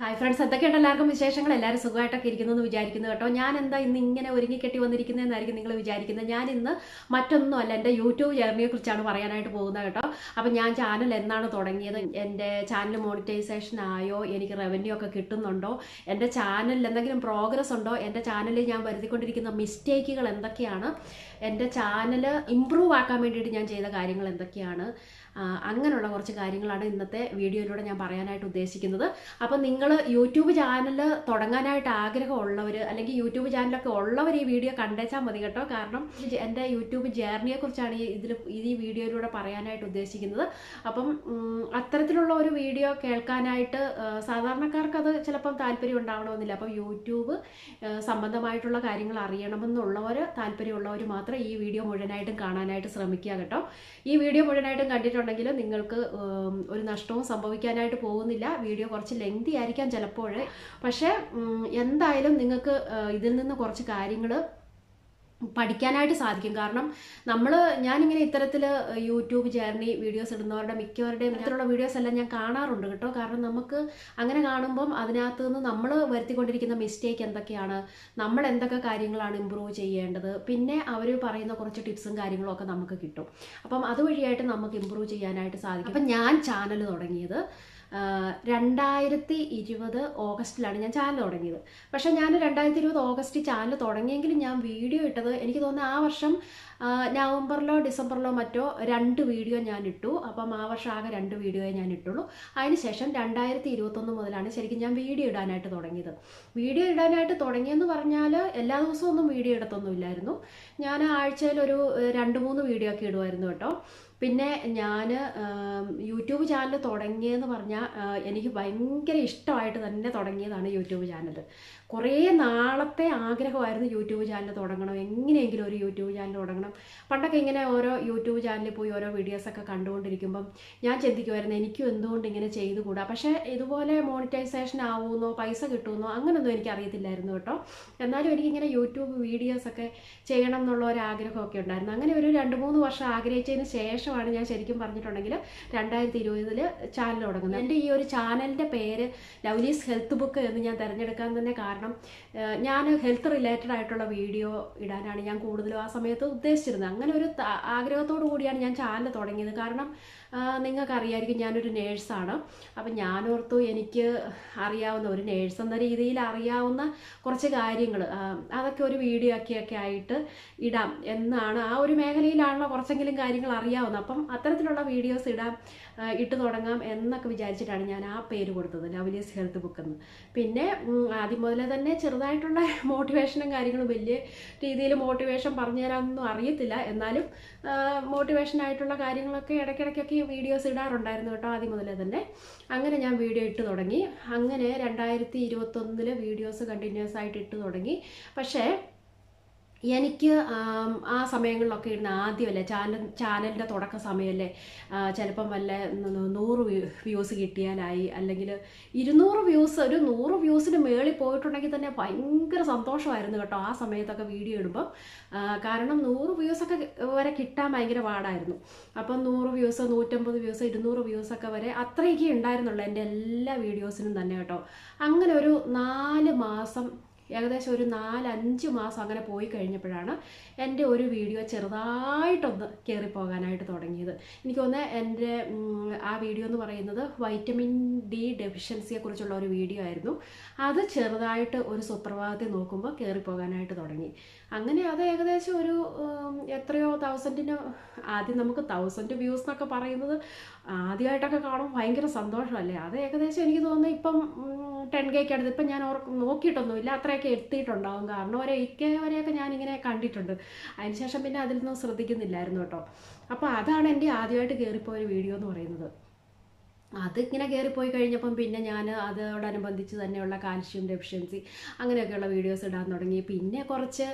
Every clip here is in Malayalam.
ഹായ് ഫ്രണ്ട്സ് എന്തൊക്കെയുണ്ട് എല്ലാവർക്കും വിശേഷങ്ങൾ? എല്ലാവരും സുഖമായിട്ടൊക്കെ ഇരിക്കുന്നു എന്ന് വിചാരിക്കുന്നു കേട്ടോ. ഞാൻ എന്താ ഇന്ന് ഇങ്ങനെ ഒരുങ്ങിക്കെട്ടി വന്നിരിക്കുന്നതെന്നായിരിക്കും നിങ്ങൾ വിചാരിക്കുന്നത്. ഞാൻ ഇന്ന് മറ്റൊന്നുമല്ല എന്റെ യൂട്യൂബ് ജേർണിയെ കുറിച്ചാണ് പറയാനായിട്ട് പോകുന്നത് കേട്ടോ. അപ്പം ഞാൻ ചാനൽ എന്നാണ് തുടങ്ങിയത്. എന്റെ ചാനൽ മോണിറ്റൈസേഷൻ ആയോ എനിക്ക് റവന്യൂ ഒക്കെ കിട്ടുന്നുണ്ടോ എന്റെ ചാനലിൽ എന്തെങ്കിലും പ്രോഗ്രസ് ഉണ്ടോ എന്റെ ചാനലിൽ ഞാൻ വരുത്തിക്കൊണ്ടിരിക്കുന്ന മിസ്റ്റേക്കുകൾ എന്തൊക്കെയാണ് എന്റെ ചാനൽ ഇമ്പ്രൂവ് ആക്കാൻ വേണ്ടിയിട്ട് ഞാൻ ചെയ്ത കാര്യങ്ങൾ എന്തൊക്കെയാണ് അങ്ങനെയുള്ള കുറച്ച് കാര്യങ്ങളാണ് ഇന്നത്തെ വീഡിയോയിലൂടെ ഞാൻ പറയാനായിട്ട് ഉദ്ദേശിക്കുന്നത്. അപ്പം നിങ്ങൾ യൂട്യൂബ് ചാനൽ തുടങ്ങാനായിട്ട് ആഗ്രഹമുള്ളവർ അല്ലെങ്കിൽ യൂട്യൂബ് ചാനലൊക്കെ ഉള്ളവർ ഈ വീഡിയോ കണ്ടേച്ചാൽ മതി കേട്ടോ. കാരണം എന്റെ യൂട്യൂബ് ജേർണിയെക്കുറിച്ചാണ് ഈ ഇതിൽ ഈ വീഡിയോയിലൂടെ പറയാനായിട്ട് ഉദ്ദേശിക്കുന്നത്. അപ്പം അത്തരത്തിലുള്ള ഒരു വീഡിയോ കേൾക്കാനായിട്ട് സാധാരണക്കാർക്ക് അത് ചിലപ്പം താല്പര്യം ഉണ്ടാവണമെന്നില്ല. അപ്പം യൂട്യൂബ് സംബന്ധമായിട്ടുള്ള കാര്യങ്ങൾ അറിയണമെന്നുള്ളവർ താല്പര്യമുള്ളവർ മാത്രം ഈ വീഡിയോ മുഴുവനായിട്ടും കാണാനായിട്ട് ശ്രമിക്കുക കേട്ടോ. ഈ വീഡിയോ മുഴുവനായിട്ടും കണ്ടിട്ടുണ്ടെങ്കിൽ നിങ്ങൾക്ക് ഒരു നഷ്ടവും സംഭവിക്കാനായിട്ട് പോകുന്നില്ല. വീഡിയോ കുറച്ച് ലെങ്തി ആയിരിക്കാം ചിലപ്പോൾ. പക്ഷേ എന്തായാലും നിങ്ങൾക്ക് ഇതിൽ നിന്ന് കുറച്ച് കാര്യങ്ങൾ പഠിക്കാനായിട്ട് സാധിക്കും. കാരണം നമ്മൾ ഞാനിങ്ങനെ ഇത്തരത്തിൽ യൂട്യൂബ് ജേർണി വീഡിയോസ് ഇടുന്നവരുടെ മിക്കവരുടെയും ഇത്തരത്തിലുള്ള വീഡിയോസ് എല്ലാം ഞാൻ കാണാറുണ്ട് കേട്ടോ. കാരണം നമുക്ക് അങ്ങനെ കാണുമ്പം അതിനകത്ത് നിന്ന് നമ്മൾ വരുത്തിക്കൊണ്ടിരിക്കുന്ന മിസ്റ്റേക്ക് എന്തൊക്കെയാണ് നമ്മൾ എന്തൊക്കെ കാര്യങ്ങളാണ് ഇമ്പ്രൂവ് ചെയ്യേണ്ടത് പിന്നെ അവർ പറയുന്ന കുറച്ച് ടിപ്സും കാര്യങ്ങളും ഒക്കെ നമുക്ക് കിട്ടും. അപ്പം അതുവഴിയായിട്ട് നമുക്ക് ഇമ്പ്രൂവ് ചെയ്യാനായിട്ട് സാധിക്കും. അപ്പം ഞാൻ ചാനൽ തുടങ്ങിയത് രണ്ടായിരത്തി ഇരുപത് ഓഗസ്റ്റിലാണ് ഞാൻ ചാനൽ തുടങ്ങിയത്. പക്ഷേ ഞാൻ രണ്ടായിരത്തി ഇരുപത് ഓഗസ്റ്റ് ചാനൽ തുടങ്ങിയെങ്കിലും ഞാൻ വീഡിയോ ഇട്ടത് എനിക്ക് തോന്നുന്നു ആ വർഷം നവംബറിലോ ഡിസംബറിലോ മറ്റോ രണ്ട് വീഡിയോ ഞാൻ ഇട്ടു. അപ്പം ആ വർഷം ആകെ രണ്ട് വീഡിയോയെ ഞാൻ ഇട്ടുള്ളൂ. അതിനുശേഷം രണ്ടായിരത്തി ഇരുപത്തൊന്ന് മുതലാണ് ശരിക്കും ഞാൻ വീഡിയോ ഇടാനായിട്ട് തുടങ്ങിയത്. വീഡിയോ ഇടാനായിട്ട് തുടങ്ങിയെന്ന് പറഞ്ഞാൽ എല്ലാ ദിവസവും ഒന്നും വീഡിയോ ഇടത്തൊന്നുമില്ലായിരുന്നു ഞാൻ ആഴ്ചയിൽ ഒരു രണ്ട് മൂന്ന് വീഡിയോ ഒക്കെ ഇടുമായിരുന്നു കേട്ടോ. പിന്നെ ഞാൻ യൂട്യൂബ് ചാനൽ തുടങ്ങിയെന്ന് പറഞ്ഞാൽ എനിക്ക് ഭയങ്കര ഇഷ്ടമായിട്ട് തന്നെ തുടങ്ങിയതാണ് യൂട്യൂബ് ചാനൽ കുറേ നാളത്തെ ആഗ്രഹമായിരുന്നു യൂട്യൂബ് ചാനൽ തുടങ്ങണം. എങ്ങനെയെങ്കിലും ഒരു യൂട്യൂബ് ചാനൽ തുടങ്ങണം. പണ്ടൊക്കെ ഇങ്ങനെ ഓരോ യൂട്യൂബ് ചാനലിൽ പോയി ഓരോ വീഡിയോസൊക്കെ കണ്ടുകൊണ്ടിരിക്കുമ്പം ഞാൻ ചിന്തിക്കുമായിരുന്നു എനിക്കും എന്തുകൊണ്ട് ഇങ്ങനെ ചെയ്തുകൂടാ? പക്ഷേ ഇതുപോലെ മോണിറ്റൈസേഷൻ ആവുമെന്നോ പൈസ കിട്ടുമെന്നോ അങ്ങനെയൊന്നും എനിക്ക് അറിയത്തില്ലായിരുന്നു കേട്ടോ. എന്നാലും എനിക്കിങ്ങനെ യൂട്യൂബ് വീഡിയോസൊക്കെ ചെയ്യണം എന്നുള്ള ഒരു ആഗ്രഹമൊക്കെ ഉണ്ടായിരുന്നു. അങ്ങനെ ഒരു രണ്ട് മൂന്ന് വർഷം ആഗ്രഹിച്ചതിന് ശേഷമാണ് ഞാൻ ശരിക്കും പറഞ്ഞിട്ടുണ്ടെങ്കിൽ രണ്ടായിരത്തി ഇരുപതിൽ ചാനൽ തുടങ്ങുന്നത്. എന്റെ ഈ ഒരു ചാനലിന്റെ പേര് ലവ്ലീസ് ഹെൽത്ത് ബുക്ക് എന്ന് ഞാൻ തിരഞ്ഞെടുക്കാൻ തന്നെ കാരണം interno ഞാൻ ഹെൽത്ത് റിലേറ്റഡ് ആയിട്ടുള്ള വീഡിയോ ഇടാനാണ് ഞാൻ കൂടുതലും ആ സമയത്ത് ഉദ്ദേശിച്ചിരുന്നത്. അങ്ങനെ ഒരു ആഗ്രഹത്തോടു കൂടിയാണ് ഞാൻ ചാനൽ തുടങ്ങിയത്. കാരണം നിങ്ങൾക്ക് അറിയായിരിക്കും ഞാനൊരു നേഴ്സാണ് അപ്പം ഞാനോർത്തു എനിക്ക് അറിയാവുന്ന ഒരു നേഴ്സ് എന്ന രീതിയിൽ അറിയാവുന്ന കുറച്ച് കാര്യങ്ങൾ അതൊക്കെ ഒരു വീഡിയോ ഒക്കെയൊക്കെ ആയിട്ട് ഇടാം എന്നാണ് ആ ഒരു മേഖലയിലാണല്ലോ കുറച്ചെങ്കിലും കാര്യങ്ങൾ അറിയാവുന്നത്. അപ്പം അത്തരത്തിലുള്ള വീഡിയോസ് ഇടാം ഇട്ട് തുടങ്ങാം എന്നൊക്കെ വിചാരിച്ചിട്ടാണ് ഞാൻ ആ പേര് കൊടുത്തത് ലവ്ലീസ് ഹെൽത്ത് ബുക്ക് എന്ന്. പിന്നെ ആദ്യം മുതലേ തന്നെ ചെറുതായിട്ടുള്ള മോട്ടിവേഷനും കാര്യങ്ങളും വലിയ രീതിയിൽ മോട്ടിവേഷൻ പറഞ്ഞു തരാനൊന്നും അറിയത്തില്ല. എന്നാലും മോട്ടിവേഷനായിട്ടുള്ള കാര്യങ്ങളൊക്കെ ഇടയ്ക്കിടയ്ക്കൊക്കെ വീഡിയോസ് ഇടാറുണ്ടായിരുന്നു കേട്ടോ ആദ്യം മുതലേ തന്നെ. അങ്ങനെ ഞാൻ വീഡിയോ ഇട്ട് തുടങ്ങി. അങ്ങനെ രണ്ടായിരത്തി ഇരുപത്തൊന്നിൽ വീഡിയോസ് കണ്ടിന്യൂസ് ആയിട്ട് ഇട്ട് തുടങ്ങി. പക്ഷേ എനിക്ക് ആം, സമയങ്ങളിലൊക്കെ ഇരുന്ന് ആദ്യമല്ലേ ചാനൽ ചാനലിന്റെ തുടക്ക സമയമല്ലേ ചിലപ്പം വല്ല നൂറ് വ്യൂസ് കിട്ടിയാലായി അല്ലെങ്കിൽ ഇരുന്നൂറ് വ്യൂസ് ഒരു നൂറ് വ്യൂസിന് മേളിൽ പോയിട്ടുണ്ടെങ്കിൽ തന്നെ ഭയങ്കര സന്തോഷമായിരുന്നു കേട്ടോ ആ സമയത്തൊക്കെ വീഡിയോ ഇടുമ്പം. കാരണം നൂറ് വ്യൂസൊക്കെ വരെ കിട്ടാൻ ഭയങ്കര പാടായിരുന്നു. അപ്പം നൂറ് വ്യൂസ് നൂറ്റമ്പത് വ്യൂസ് ഇരുന്നൂറ് വ്യൂസൊക്കെ വരെ അത്രയൊക്കെ ഉണ്ടായിരുന്നുള്ളൂ എന്റെ എല്ലാ വീഡിയോസിനും തന്നെ കേട്ടോ. അങ്ങനെ ഒരു നാല് മാസം ഏകദേശം ഒരു നാലഞ്ച് മാസം അങ്ങനെ പോയി കഴിഞ്ഞപ്പോഴാണ് എന്റെ ഒരു വീഡിയോ ചെറുതായിട്ടൊന്ന് കയറിപ്പോകാനായിട്ട് തുടങ്ങിയത്. എനിക്കൊന്ന് എന്റെ ആ വീഡിയോ എന്ന് പറയുന്നത് വൈറ്റമിൻ ഡി ഡെഫിഷ്യൻസിയെക്കുറിച്ചുള്ള ഒരു വീഡിയോ ആയിരുന്നു. അത് ചെറുതായിട്ട് ഒരു സുപ്രഭാതത്തിൽ നോക്കുമ്പോൾ കയറിപ്പോകാനായിട്ട് തുടങ്ങി. അങ്ങനെ അത് ഏകദേശം ഒരു എത്രയോ തൗസൻഡിന് ആദ്യം നമുക്ക് തൗസൻഡ് വ്യൂസ് എന്നൊക്കെ പറയുന്നത് ആദ്യമായിട്ടൊക്കെ കാണുമ്പോൾ ഭയങ്കര സന്തോഷമല്ലേ? അത് ഏകദേശം എനിക്ക് തോന്നുന്നു ഇപ്പം ടെൻ കെക്ക് അടുത്ത് ഇപ്പം ഞാൻ ഓർക്ക് നോക്കിയിട്ടൊന്നുമില്ല. അത്രയൊക്കെ എത്തിയിട്ടുണ്ടാവും. കാരണം ഒരു എയ്റ്റ് കെ വരെയൊക്കെ ഞാനിങ്ങനെ കണ്ടിട്ടുണ്ട്. അതിനുശേഷം പിന്നെ അതിലൊന്നും ശ്രദ്ധിക്കുന്നില്ലായിരുന്നു കേട്ടോ. അപ്പോൾ അതാണ് എന്റെ ആദ്യമായിട്ട് കയറിപ്പോയ വീഡിയോ എന്ന് പറയുന്നത്. അതിങ്ങനെ കയറിപ്പോയി കഴിഞ്ഞപ്പം പിന്നെ ഞാൻ അതോടനുബന്ധിച്ച് തന്നെയുള്ള കാൽഷ്യം ഡെഫിഷ്യൻസി അങ്ങനെയൊക്കെയുള്ള വീഡിയോസ് ഇടാൻ തുടങ്ങി. പിന്നെ കുറച്ച്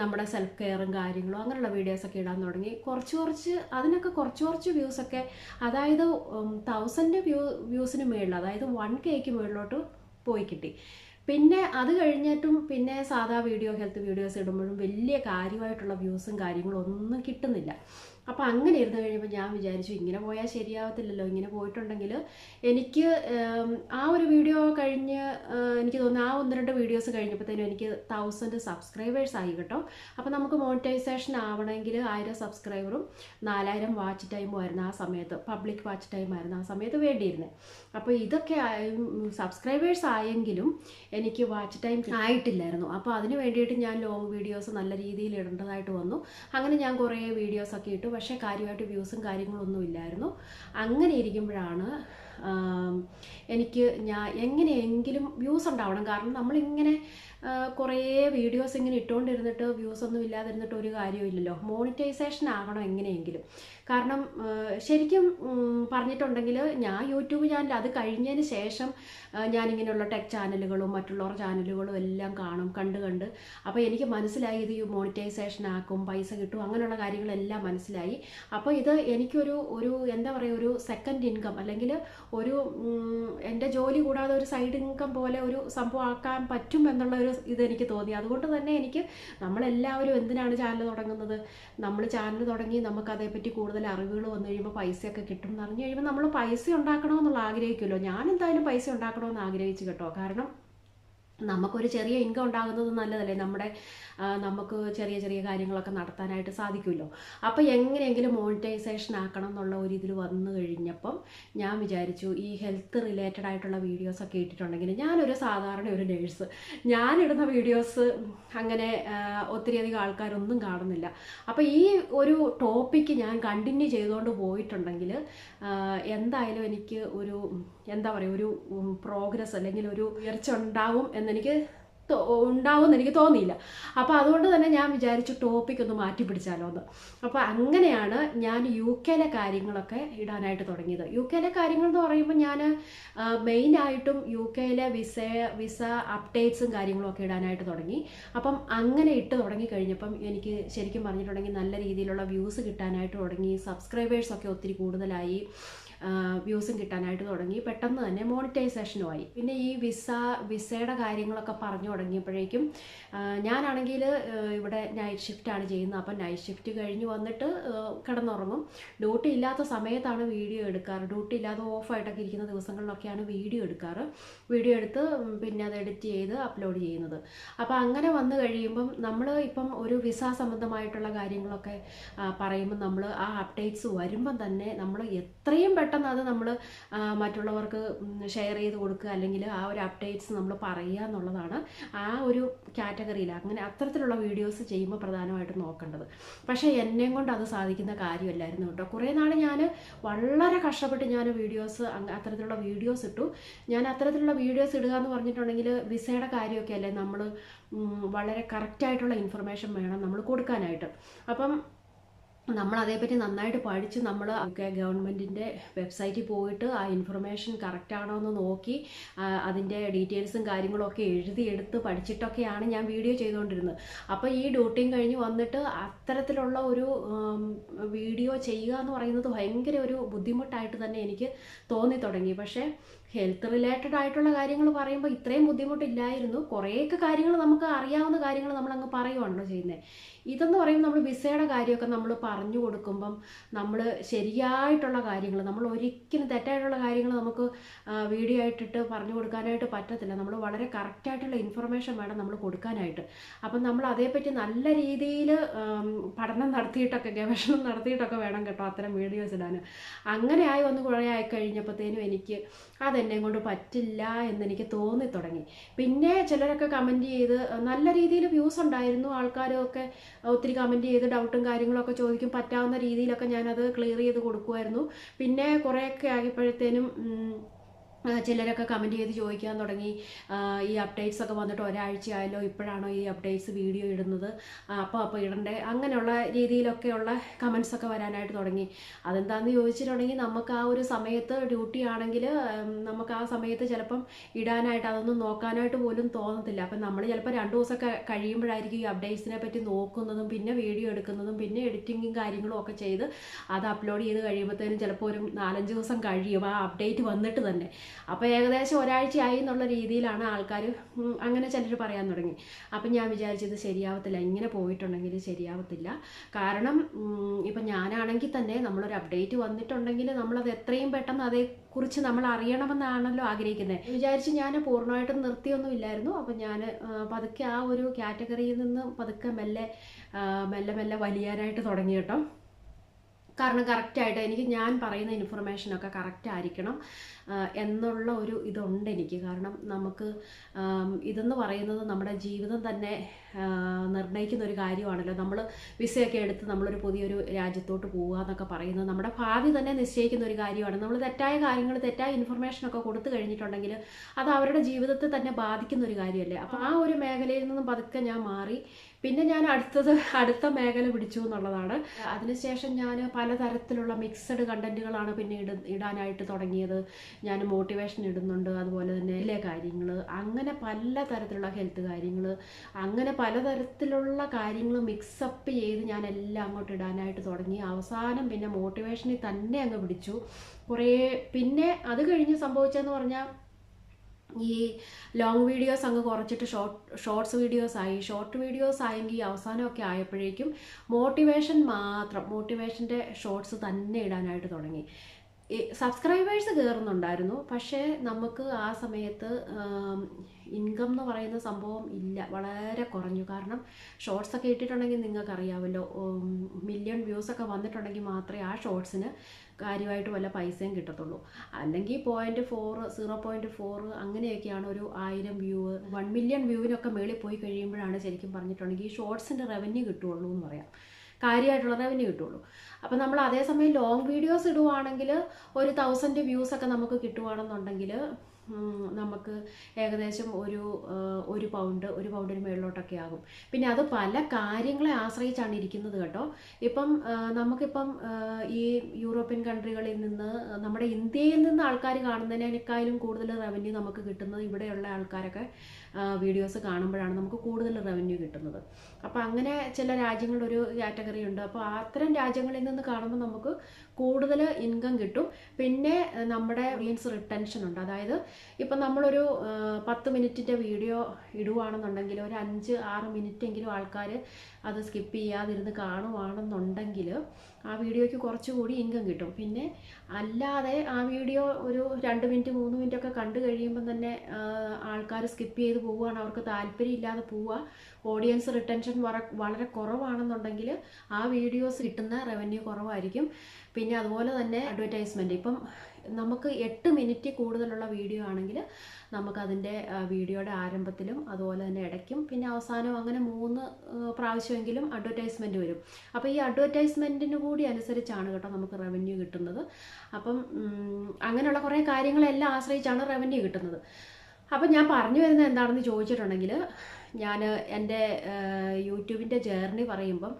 നമ്മുടെ സെൽഫ് കെയറും കാര്യങ്ങളും അങ്ങനെയുള്ള വീഡിയോസൊക്കെ ഇടാൻ തുടങ്ങി. കുറച്ച് കുറച്ച് അതിനൊക്കെ കുറച്ച് കുറച്ച് വ്യൂസൊക്കെ അതായത് തൗസൻഡ് വ്യൂ വ്യൂസിന് മുകളിൽ അതായത് വൺ കെക്ക് മുകളിലോട്ട് പോയി കിട്ടി. പിന്നെ അത് കഴിഞ്ഞിട്ടും പിന്നെ സാധാ വീഡിയോ ഹെൽത്ത് വീഡിയോസ് ഇടുമ്പോഴും വലിയ കാര്യമായിട്ടുള്ള വ്യൂസും കാര്യങ്ങളും ഒന്നും കിട്ടുന്നില്ല. അപ്പോൾ അങ്ങനെ ഇരുന്ന് കഴിയുമ്പോൾ ഞാൻ വിചാരിച്ചു ഇങ്ങനെ പോയാൽ ശരിയാവത്തില്ലല്ലോ. ഇങ്ങനെ പോയിട്ടുണ്ടെങ്കിൽ എനിക്ക് ആ ഒരു വീഡിയോ കഴിഞ്ഞ് എനിക്ക് തോന്നുന്നു ആ ഒന്ന് രണ്ട് വീഡിയോസ് കഴിഞ്ഞപ്പോഴത്തേനും എനിക്ക് തൗസൻഡ് സബ്സ്ക്രൈബേഴ്സ് ആയി കേട്ടോ. അപ്പോൾ നമുക്ക് മോണിറ്റൈസേഷൻ ആവണമെങ്കിൽ ആയിരം സബ്സ്ക്രൈബറും നാലായിരം വാച്ച് ടൈമും ആയിരുന്നു ആ സമയത്ത്. പബ്ലിക് വാച്ച് ടൈം ആയിരുന്നു ആ സമയത്ത് വേണ്ടിയിരുന്നത് അപ്പോൾ ഇതൊക്കെ സബ്സ്ക്രൈബേഴ്സ് ആയെങ്കിലും എനിക്ക് വാച്ച് ടൈം ആയിട്ടില്ലായിരുന്നു. അപ്പോൾ അതിന് വേണ്ടിയിട്ട് ഞാൻ ലോങ് വീഡിയോസ് നല്ല രീതിയിൽ ഇടേണ്ടതായിട്ട് വന്നു. അങ്ങനെ ഞാൻ കുറേ വീഡിയോസൊക്കെ ഇട്ടു. പക്ഷേ കാര്യമായിട്ട് വ്യൂസും കാര്യങ്ങളൊന്നും ഇല്ലായിരുന്നു. അങ്ങനെ ഇരിക്കുമ്പോഴാണ് എനിക്ക് ഞാൻ എങ്ങനെയെങ്കിലും വ്യൂസ് ഉണ്ടാവണം. കാരണം നമ്മളിങ്ങനെ കുറേ വീഡിയോസ് ഇങ്ങനെ ഇട്ടുകൊണ്ടിരുന്നിട്ട് വ്യൂസ് ഒന്നും ഇല്ലാതിരുന്നിട്ട് ഒരു കാര്യമില്ലല്ലോ മോണിറ്റൈസേഷൻ ആകണം എങ്ങനെയെങ്കിലും. കാരണം ശരിക്കും പറഞ്ഞിട്ടുണ്ടെങ്കിൽ ഞാൻ യൂട്യൂബ് ചാനൽ അത് കഴിഞ്ഞതിന് ശേഷം ഞാനിങ്ങനെയുള്ള ടെക് ചാനലുകളും മറ്റുള്ളവർ ചാനലുകളും എല്ലാം കാണും കണ്ട് കണ്ട്. അപ്പോൾ എനിക്ക് മനസ്സിലായി ഇത് മോണിറ്റൈസേഷൻ ആക്കും പൈസ കിട്ടും അങ്ങനെയുള്ള കാര്യങ്ങളെല്ലാം മനസ്സിലായി. അപ്പോൾ ഇത് എനിക്കൊരു ഒരു എന്താ പറയുക ഒരു സെക്കൻഡ് ഇൻകം അല്ലെങ്കിൽ ഒരു എന്റെ ജോലി കൂടാതെ ഒരു സൈഡ് ഇൻകം പോലെ ഒരു സംഭവം ആക്കാൻ പറ്റും എന്നുള്ള ഒരു ഇതെനിക്ക് തോന്നി. അതുകൊണ്ട് തന്നെ എനിക്ക് നമ്മളെല്ലാവരും എന്തിനാണ് ചാനൽ തുടങ്ങുന്നത്? നമ്മൾ ചാനൽ തുടങ്ങി നമുക്ക് അതേപ്പറ്റി കൂടുതൽ അറിവുകൾ വന്നു കഴിയുമ്പോൾ പൈസയൊക്കെ കിട്ടും എന്ന് അറിഞ്ഞു കഴിയുമ്പോൾ നമ്മൾ പൈസ ഉണ്ടാക്കണമെന്നുള്ള ആഗ്രഹിക്കുമല്ലോ. ഞാൻ എന്തായാലും പൈസ ഉണ്ടാക്കണമെന്ന് ആഗ്രഹിച്ചു കേട്ടോ. കാരണം നമുക്കൊരു ചെറിയ ഇൻകം ഉണ്ടാകുന്നത് നല്ലതല്ലേ? നമ്മുടെ നമുക്ക് ചെറിയ ചെറിയ കാര്യങ്ങളൊക്കെ നടത്താനായിട്ട് സാധിക്കുമല്ലോ. അപ്പോൾ എങ്ങനെയെങ്കിലും മോണിറ്റൈസേഷൻ ആക്കണം എന്നുള്ള ഒരു ഇതിൽ വന്നു കഴിഞ്ഞപ്പം ഞാൻ വിചാരിച്ചു ഈ ഹെൽത്ത് റിലേറ്റഡ് ആയിട്ടുള്ള വീഡിയോസൊക്കെ ഇട്ടിട്ടുണ്ടെങ്കിൽ ഞാനൊരു സാധാരണ ഒരു നേഴ്സ് ഞാനിടുന്ന വീഡിയോസ് അങ്ങനെ ഒത്തിരിയധികം ആൾക്കാരൊന്നും കാണുന്നില്ല. അപ്പോൾ ഈ ഒരു ടോപ്പിക്ക് ഞാൻ കണ്ടിന്യൂ ചെയ്തുകൊണ്ട് പോയിട്ടുണ്ടെങ്കിൽ എന്തായാലും എനിക്ക് ഒരു എന്താ പറയുക ഒരു പ്രോഗ്രസ് അല്ലെങ്കിൽ ഒരു ഉയർച്ച ഉണ്ടാവും എന്നെനിക്ക് ഉണ്ടാവുമെന്ന് എനിക്ക് തോന്നിയില്ല. അപ്പോൾ അതുകൊണ്ട് തന്നെ ഞാൻ വിചാരിച്ചു ടോപ്പിക് ഒന്ന് മാറ്റി പിടിച്ചാലോ എന്ന്. അപ്പോൾ അങ്ങനെയാണ് ഞാൻ യു കെയിലെ കാര്യങ്ങളൊക്കെ ഇടാനായിട്ട് തുടങ്ങിയത്. യു കെയിലെ കാര്യങ്ങൾ എന്ന് പറയുമ്പോൾ ഞാൻ മെയിനായിട്ടും യു കെയിലെ വിസ വിസ അപ്ഡേറ്റ്സും കാര്യങ്ങളൊക്കെ ഇടാനായിട്ട് തുടങ്ങി. അപ്പം അങ്ങനെ ഇട്ട് തുടങ്ങി കഴിഞ്ഞപ്പം എനിക്ക് ശരിക്കും പറഞ്ഞിട്ടുണ്ടെങ്കിൽ നല്ല രീതിയിലുള്ള വ്യൂസ് കിട്ടാനായിട്ട് തുടങ്ങി. സബ്സ്ക്രൈബേഴ്സൊക്കെ ഒത്തിരി കൂടുതലായി. വ്യൂസും കിട്ടാനായിട്ട് തുടങ്ങി. പെട്ടെന്ന് തന്നെ മോണിറ്റൈസേഷനും ആയി പിന്നെ ഈ വിസ വിസയുടെ കാര്യങ്ങളൊക്കെ പറഞ്ഞു തുടങ്ങിയപ്പോഴേക്കും ഞാനാണെങ്കിൽ ഇവിടെ നൈറ്റ് ഷിഫ്റ്റാണ് ചെയ്യുന്നത്. അപ്പം നൈറ്റ് ഷിഫ്റ്റ് കഴിഞ്ഞ് വന്നിട്ട് കിടന്നുറങ്ങും. ഡ്യൂട്ടി ഇല്ലാത്ത സമയത്താണ് വീഡിയോ എടുക്കാറ്. ഡ്യൂട്ടി ഇല്ലാതെ ഓഫായിട്ടൊക്കെ ഇരിക്കുന്ന ദിവസങ്ങളിലൊക്കെയാണ് വീഡിയോ എടുക്കാറ്. വീഡിയോ എടുത്ത് പിന്നെ അത് എഡിറ്റ് ചെയ്ത് അപ്ലോഡ് ചെയ്യുന്നത്. അപ്പോൾ അങ്ങനെ വന്നു കഴിയുമ്പം നമ്മൾ ഇപ്പം ഒരു വിസ സംബന്ധമായിട്ടുള്ള കാര്യങ്ങളൊക്കെ പറയുമ്പോൾ നമ്മൾ ആ അപ്ഡേറ്റ്സ് വരുമ്പം തന്നെ നമ്മൾ എത്രയും പെട്ടെന്ന് അത് നമ്മൾ മറ്റുള്ളവർക്ക് ഷെയർ ചെയ്ത് കൊടുക്കുക അല്ലെങ്കിൽ ആ ഒരു അപ്ഡേറ്റ്സ് നമ്മൾ പറയുക എന്നുള്ളതാണ് ആ ഒരു കാറ്റഗറിയിൽ അങ്ങനെ അത്തരത്തിലുള്ള വീഡിയോസ് ചെയ്യുമ്പോൾ പ്രധാനമായിട്ടും നോക്കേണ്ടത്. പക്ഷേ എന്നെയും കൊണ്ട് അത് സാധിക്കുന്ന കാര്യമല്ലായിരുന്നു കേട്ടോ. കുറേ നാൾ ഞാൻ വളരെ കഷ്ടപ്പെട്ട് ഞാൻ വീഡിയോസ് അത്തരത്തിലുള്ള വീഡിയോസ് ഇട്ടു. ഞാൻ അത്തരത്തിലുള്ള വീഡിയോസ് ഇടുക എന്ന് പറഞ്ഞിട്ടുണ്ടെങ്കിൽ വിസയുടെ കാര്യമൊക്കെ അല്ലേ നമ്മൾ വളരെ കറക്റ്റായിട്ടുള്ള ഇൻഫർമേഷൻ വേണം നമ്മൾ കൊടുക്കാനായിട്ട്. അപ്പം നമ്മൾ അതേപ്പറ്റി നന്നായിട്ട് പഠിച്ച് നമ്മൾ ഗവൺമെന്റിന്റെ വെബ്സൈറ്റിൽ പോയിട്ട് ആ ഇൻഫർമേഷൻ കറക്റ്റ് ആണോ എന്ന് നോക്കി അതിന്റെ ഡീറ്റെയിൽസും കാര്യങ്ങളൊക്കെ എഴുതിയെടുത്ത് പഠിച്ചിട്ടൊക്കെയാണ് ഞാൻ വീഡിയോ ചെയ്തുകൊണ്ടിരുന്നത് അപ്പോൾ ഈ ഡ്യൂട്ടിയും കഴിഞ്ഞ് വന്നിട്ട് അത്തരത്തിലുള്ള ഒരു വീഡിയോ ചെയ്യുക എന്ന് പറയുന്നത് ഭയങ്കര ഒരു ബുദ്ധിമുട്ടായിട്ട് തന്നെ എനിക്ക് തോന്നി തുടങ്ങി. പക്ഷേ ഹെൽത്ത് റിലേറ്റഡ് ആയിട്ടുള്ള കാര്യങ്ങൾ പറയുമ്പോൾ ഇത്രയും ബുദ്ധിമുട്ടില്ലായിരുന്നു. കുറേയൊക്കെ കാര്യങ്ങൾ നമുക്ക് അറിയാവുന്ന കാര്യങ്ങൾ നമ്മൾ അങ്ങ് പറയുവാണല്ലോ ചെയ്യുന്നത് ഇതെന്ന് പറയുമ്പോൾ നമ്മൾ വിസയുടെ കാര്യമൊക്കെ നമ്മൾ പറഞ്ഞു കൊടുക്കുമ്പം നമ്മൾ ശരിയായിട്ടുള്ള കാര്യങ്ങൾ നമ്മൾ ഒരിക്കലും തെറ്റായിട്ടുള്ള കാര്യങ്ങൾ നമുക്ക് വീഡിയോ ആയിട്ടിട്ട് പറഞ്ഞു കൊടുക്കാനായിട്ട് പറ്റത്തില്ല. നമ്മൾ വളരെ കറക്റ്റായിട്ടുള്ള ഇൻഫർമേഷൻ വേണം നമ്മൾ കൊടുക്കാനായിട്ട്. അപ്പം നമ്മൾ അതേപ്പറ്റി നല്ല രീതിയിൽ പഠനം നടത്തിയിട്ടൊക്കെ ഗവേഷണം നടത്തിയിട്ടൊക്കെ വേണം കേട്ടോ അത്തരം വീഡിയോസ് ഇടാൻ അങ്ങനെ ആയി വന്ന് കുറേ ആയി കഴിഞ്ഞപ്പോഴത്തേനും എനിക്ക് അതെന്നെ കൊണ്ട് പറ്റില്ല എന്നെനിക്ക് തോന്നി തുടങ്ങി. പിന്നെ ചിലരൊക്കെ കമന്റ് ചെയ്ത് നല്ല രീതിയിൽ വ്യൂസ് ഉണ്ടായിരുന്നു. ആൾക്കാരൊക്കെ ഒത്തിരി കമന്റ് ചെയ്ത് ഡൗട്ടും കാര്യങ്ങളൊക്കെ ചോദിക്കും. പറ്റാവുന്ന രീതിയിലൊക്കെ ഞാനത് ക്ലിയർ ചെയ്ത് കൊടുക്കുമായിരുന്നു പിന്നെ കുറേയൊക്കെ ആയപ്പോഴത്തേനും ചിലരൊക്കെ കമന്റ് ചെയ്ത് ചോദിക്കാൻ തുടങ്ങി. ഈ അപ്ഡേറ്റ്സ് ഒക്കെ വന്നിട്ട് ഒരാഴ്ചയായാലോ ഇപ്പോഴാണോ ഈ അപ്ഡേറ്റ്സ് വീഡിയോ ഇടുന്നത്? അപ്പോൾ അപ്പോൾ ഇടണ്ടേ? അങ്ങനെയുള്ള രീതിയിലൊക്കെയുള്ള കമൻസ് ഒക്കെ വരാനായിട്ട് തുടങ്ങി. അതെന്താണെന്ന് ചോദിച്ചിട്ടുണ്ടെങ്കിൽ നമുക്ക് ആ ഒരു സമയത്ത് ഡ്യൂട്ടി ആണെങ്കിൽ നമുക്ക് ആ സമയത്ത് ചിലപ്പം ഇടാനായിട്ട് അതൊന്നും നോക്കാനായിട്ട് പോലും തോന്നത്തില്ല. അപ്പം നമ്മൾ ചിലപ്പോൾ രണ്ട് ദിവസമൊക്കെ കഴിയുമ്പോഴായിരിക്കും ഈ അപ്ഡേറ്റ്സിനെ പറ്റി നോക്കുന്നതും പിന്നെ വീഡിയോ എടുക്കുന്നതും പിന്നെ എഡിറ്റിങ്ങും കാര്യങ്ങളും ഒക്കെ ചെയ്ത് അത് അപ്ലോഡ് ചെയ്ത് കഴിയുമ്പോഴത്തേനും ചിലപ്പോൾ ഒരു നാലഞ്ച് ദിവസം കഴിയും ആ അപ്ഡേറ്റ് വന്നിട്ട് തന്നെ. അപ്പോൾ ഏകദേശം ഒരാഴ്ചയായി എന്നുള്ള രീതിയിലാണ് ആൾക്കാർ അങ്ങനെ ചിലർ പറയാൻ തുടങ്ങി. അപ്പം ഞാൻ വിചാരിച്ചത് ശരിയാവത്തില്ല. ഇങ്ങനെ പോയിട്ടുണ്ടെങ്കിൽ ശരിയാവത്തില്ല. കാരണം ഇപ്പം ഞാനാണെങ്കിൽ തന്നെ നമ്മളൊരു അപ്ഡേറ്റ് വന്നിട്ടുണ്ടെങ്കിൽ നമ്മളത് എത്രയും പെട്ടെന്ന് അതേക്കുറിച്ച് നമ്മൾ അറിയണമെന്നാണല്ലോ ആഗ്രഹിക്കുന്നത് വിചാരിച്ച് ഞാൻ പൂർണമായിട്ടും നിർത്തിയൊന്നും ഇല്ലായിരുന്നു. അപ്പം ഞാൻ പതുക്കെ ആ ഒരു കാറ്റഗറിയിൽ നിന്ന് പതുക്കെ മെല്ലെ മെല്ലെ മെല്ലെ വലിയാനായിട്ട് തുടങ്ങി കേട്ടോ. കാരണം കറക്റ്റായിട്ട് എനിക്ക് ഞാൻ പറയുന്ന ഇൻഫർമേഷനൊക്കെ കറക്റ്റ് ആയിരിക്കണം. എന്നുള്ള ഒരു ഇതുണ്ട് എനിക്ക്. കാരണം നമുക്ക് ഇതെന്ന് പറയുന്നത് നമ്മുടെ ജീവിതം തന്നെ നിർണയിക്കുന്ന ഒരു കാര്യമാണല്ലോ. നമ്മൾ വിസയൊക്കെ എടുത്ത് നമ്മളൊരു പുതിയൊരു രാജ്യത്തോട്ട് പോവുക എന്നൊക്കെ പറയുന്നത് നമ്മുടെ ഭാവി തന്നെ നിശ്ചയിക്കുന്ന ഒരു കാര്യമാണ്. നമ്മൾ തെറ്റായ കാര്യങ്ങൾ തെറ്റായ ഇൻഫർമേഷനൊക്കെ കൊടുത്തു കഴിഞ്ഞിട്ടുണ്ടെങ്കിൽ അത് അവരുടെ ജീവിതത്തെ തന്നെ ബാധിക്കുന്ന ഒരു കാര്യമല്ലേ? അപ്പോൾ ആ ഒരു മേഖലയിൽ നിന്നും പതുക്കെ ഞാൻ മാറി. പിന്നെ ഞാൻ അടുത്തത് അടുത്ത മേഖല പിടിച്ചു എന്നുള്ളതാണ്. അതിനുശേഷം ഞാൻ പലതരത്തിലുള്ള മിക്സഡ് കണ്ടന്റുകളാണ് പിന്നെ ഇട ഇടാനായിട്ട് തുടങ്ങിയത്. ഞാൻ മോട്ടിവേഷൻ ഇടുന്നുണ്ട് അതുപോലെ തന്നെ എല്ലാ കാര്യങ്ങൾ അങ്ങനെ പല തരത്തിലുള്ള ഹെൽത്ത് കാര്യങ്ങൾ അങ്ങനെ പലതരത്തിലുള്ള കാര്യങ്ങൾ മിക്സപ്പ് ചെയ്ത് ഞാൻ എല്ലാം അങ്ങോട്ട് ഇടാനായിട്ട് തുടങ്ങി. അവസാനം പിന്നെ മോട്ടിവേഷനിൽ തന്നെ അങ്ങ് പിടിച്ചു. കുറേ പിന്നെ അത് കഴിഞ്ഞ് സംഭവിച്ചതെന്ന് പറഞ്ഞാൽ ഈ ലോങ് വീഡിയോസ് അങ്ങ് കുറച്ചിട്ട് ഷോർട്ട് ഷോർട്സ് വീഡിയോസ് ആയി. ഷോർട്ട് വീഡിയോസ് ആയെങ്കിൽ അവസാനമൊക്കെ ആയപ്പോഴേക്കും മോട്ടിവേഷൻ മാത്രം മോട്ടിവേഷന്റെ ഷോർട്സ് തന്നെ ഇടാനായിട്ട് തുടങ്ങി. സബ്സ്ക്രൈബേഴ്സ് കയറുന്നുണ്ടായിരുന്നു പക്ഷേ നമുക്ക് ആ സമയത്ത് ഇൻകം എന്ന് പറയുന്ന സംഭവം ഇല്ല. വളരെ കുറഞ്ഞു. കാരണം ഷോർട്സ് ഒക്കെ ഇട്ടിട്ടുണ്ടെങ്കിൽ നിങ്ങൾക്കറിയാമല്ലോ മില്യൺ വ്യൂസ് ഒക്കെ വന്നിട്ടുണ്ടെങ്കിൽ മാത്രമേ ആ ഷോർട്സിന് കാര്യമായിട്ട് വല്ല പൈസയും കിട്ടത്തുള്ളൂ. അല്ലെങ്കിൽ point four zero point four അങ്ങനെയൊക്കെയാണ് ഒരു ആയിരം വ്യൂ വൺ മില്യൺ വ്യൂവിനൊക്കെ മേളിൽ പോയി കഴിയുമ്പോഴാണ് ശരിക്കും പറഞ്ഞിട്ടുണ്ടെങ്കിൽ ഈ ഷോർട്സിന്റെ റവന്യൂ കിട്ടുള്ളൂ എന്ന് പറയാം. കാര്യമായിട്ടുള്ള റവന്യൂ കിട്ടുള്ളൂ. അപ്പോൾ നമ്മൾ അതേസമയം ലോങ് വീഡിയോസ് ഇടുവാണെങ്കിൽ ഒരു തൗസൻഡ് വ്യൂസ് ഒക്കെ നമുക്ക് കിട്ടുവാണെന്നുണ്ടെങ്കിൽ നമുക്ക് ഏകദേശം ഒരു ഒരു പൗണ്ട് ഒരു പൗണ്ടിന് മുകളിലോട്ടൊക്കെ ആകും. പിന്നെ അത് പല കാര്യങ്ങളെ ആശ്രയിച്ചാണ് ഇരിക്കുന്നത് കേട്ടോ. ഇപ്പം നമുക്കിപ്പം ഈ യൂറോപ്യൻ കൺട്രികളിൽ നിന്ന് നമ്മുടെ ഇന്ത്യയിൽ നിന്ന് ആൾക്കാർ കാണുന്നതിനേക്കാളും കൂടുതൽ റവന്യൂ നമുക്ക് കിട്ടുന്നത് ഇവിടെയുള്ള ആൾക്കാരൊക്കെ വീഡിയോസ് കാണുമ്പോഴാണ് നമുക്ക് കൂടുതൽ റവന്യൂ കിട്ടുന്നത്. അപ്പോൾ അങ്ങനെ ചില രാജ്യങ്ങളുടെ ഒരു കാറ്റഗറി ഉണ്ട്. അപ്പോൾ അത്തരം രാജ്യങ്ങളിൽ നിന്ന് കാണുമ്പോൾ നമുക്ക് കൂടുതൽ ഇൻകം കിട്ടും. പിന്നെ നമ്മുടെ ഓഡിയൻസ് റിട്ടൻഷൻ ഉണ്ട്. അതായത് ഇപ്പം നമ്മളൊരു പത്ത് മിനിറ്റിന്റെ വീഡിയോ ഇടുവാണെന്നുണ്ടെങ്കിൽ ഒരു അഞ്ച് ആറ് മിനിറ്റ് എങ്കിലും ആൾക്കാർ അത് സ്കിപ്പ് ചെയ്യാതിരുന്ന് കാണുവാണെന്നുണ്ടെങ്കിൽ ആ വീഡിയോയ്ക്ക് കുറച്ചുകൂടി ഇൻകം കിട്ടും. പിന്നെ അല്ലാതെ ആ വീഡിയോ ഒരു രണ്ട് മിനിറ്റ് മൂന്ന് മിനിറ്റ് ഒക്കെ കണ്ടു കഴിയുമ്പം തന്നെ ആൾക്കാർ സ്കിപ്പ് ചെയ്ത് പോവുകയാണ്. അവർക്ക് താല്പര്യമില്ലാതെ പോവുക. ഓഡിയൻസ് റിട്ടൻഷൻ വളരെ കുറവാണെന്നുണ്ടെങ്കിൽ ആ വീഡിയോസ് കിട്ടുന്ന റവന്യൂ കുറവായിരിക്കും. പിന്നെ അതുപോലെ തന്നെ അഡ്വർടൈസ്മെന്റ് ഇപ്പം നമുക്ക് എട്ട് മിനിറ്റ് കൂടുതലുള്ള വീഡിയോ ആണെങ്കിൽ നമുക്കതിന്റെ വീഡിയോയുടെ ആരംഭത്തിലും അതുപോലെ തന്നെ ഇടയ്ക്കും പിന്നെ അവസാനം അങ്ങനെ മൂന്ന് പ്രാവശ്യമെങ്കിലും അഡ്വർടൈസ്മെന്റ് വരും. അപ്പോൾ ഈ അഡ്വർടൈസ്മെന്റിന് കൂടി അനുസരിച്ചാണ് കേട്ടോ നമുക്ക് റവന്യൂ കിട്ടുന്നത്. അപ്പം അങ്ങനെയുള്ള കുറേ കാര്യങ്ങളെല്ലാം ആശ്രയിച്ചാണ് റവന്യൂ കിട്ടുന്നത്. അപ്പം ഞാൻ പറഞ്ഞു വരുന്നത് എന്താണെന്ന് ചോദിച്ചിട്ടുണ്ടെങ്കിൽ ഞാൻ എന്റെ യൂട്യൂബിന്റെ ജേർണി പറയുമ്പം